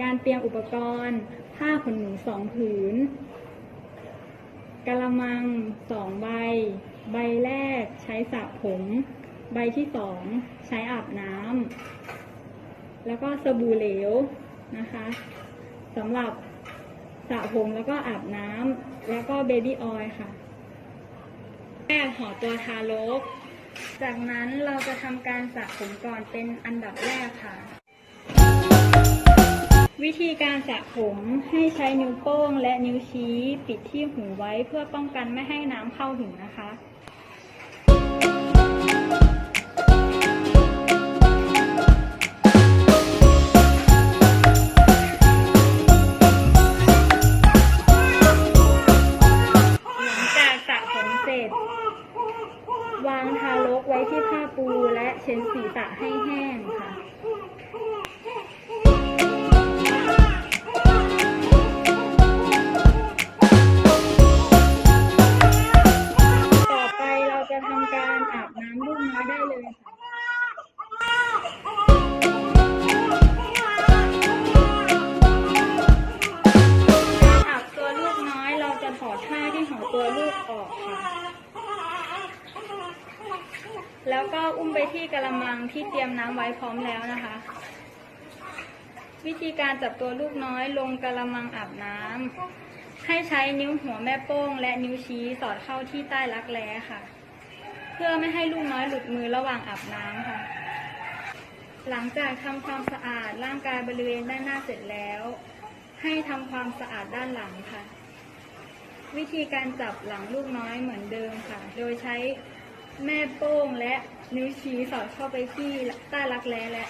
การณ์ ผ้าขนหนูสองผืนกะละมังสองใบ ใบแรกใช้สระผม ใบที่สองใช้อาบน้ำแล้วก็สบู่เหลวนะคะสำหรับสระผมแล้วก็อาบน้ำแล้วก็เบบี้ออยล์ค่ะ แรกห่อตัวทารก จากนั้นเราจะทำการสระผมก่อนเป็นอันดับแรกค่ะ วิธีการสระผมให้ใช้นิ้วโป้งและนิ้วชี้ปิดที่หูไว้เพื่อป้องกันไม่ให้น้ำเข้าหูนะคะหลังจากสระผมเสร็จวางทารกไว้ที่ผ้าปูและเช็ดศีรษะให้แห้ง อาบน้ำลูกน้อยได้เลยค่ะการอาบตัวลูกน้อยเราจะถอดผ้าที่ห่อตัวลูกออกค่ะ แล้วก็อุ้มไปที่กระมังที่เตรียมน้ำไว้พร้อมแล้วนะคะ วิธีการจับตัวลูกน้อยลงกระมังอาบน้ำให้ใช้นิ้วหัวแม่โป้ง และนิ้วชี้สอดเข้าที่ใต้รักแร้ค่ะ เพื่อไม่ให้ลูกน้อยหลุดมือระหว่างอาบน้ำค่ะ หลังจากทำความสะอาดร่างกายบริเวณด้านหน้าเสร็จแล้ว ให้ทำความสะอาดด้านหลังค่ะ วิธีการจับหลังลูกน้อยเหมือนเดิมค่ะ โดยใช้แม่โป้งและนิ้วชี้สอดเข้าไปที่ใต้รักแร้และ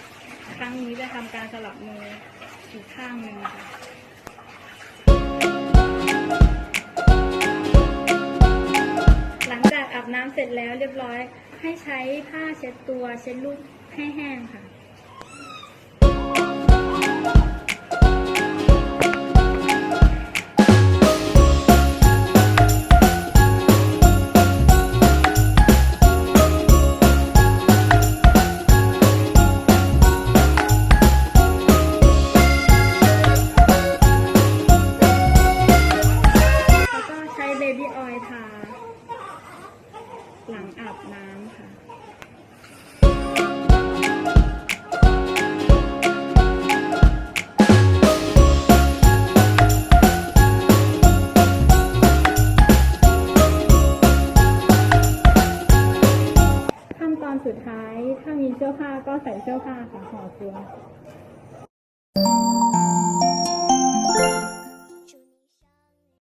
ครั้งนี้จะทำการสลับมืออีกข้างหนึ่งค่ะ จากอาเสร็จแล้วเรียบร้อย ให้ใช้ผ้าเช็ดตัวเช็ดลูกให้แห้งค่ะ สุดท้ายถ้ามีเสื้อผ้าก็ใส่เสื้อผ้าค่ะห่อตัว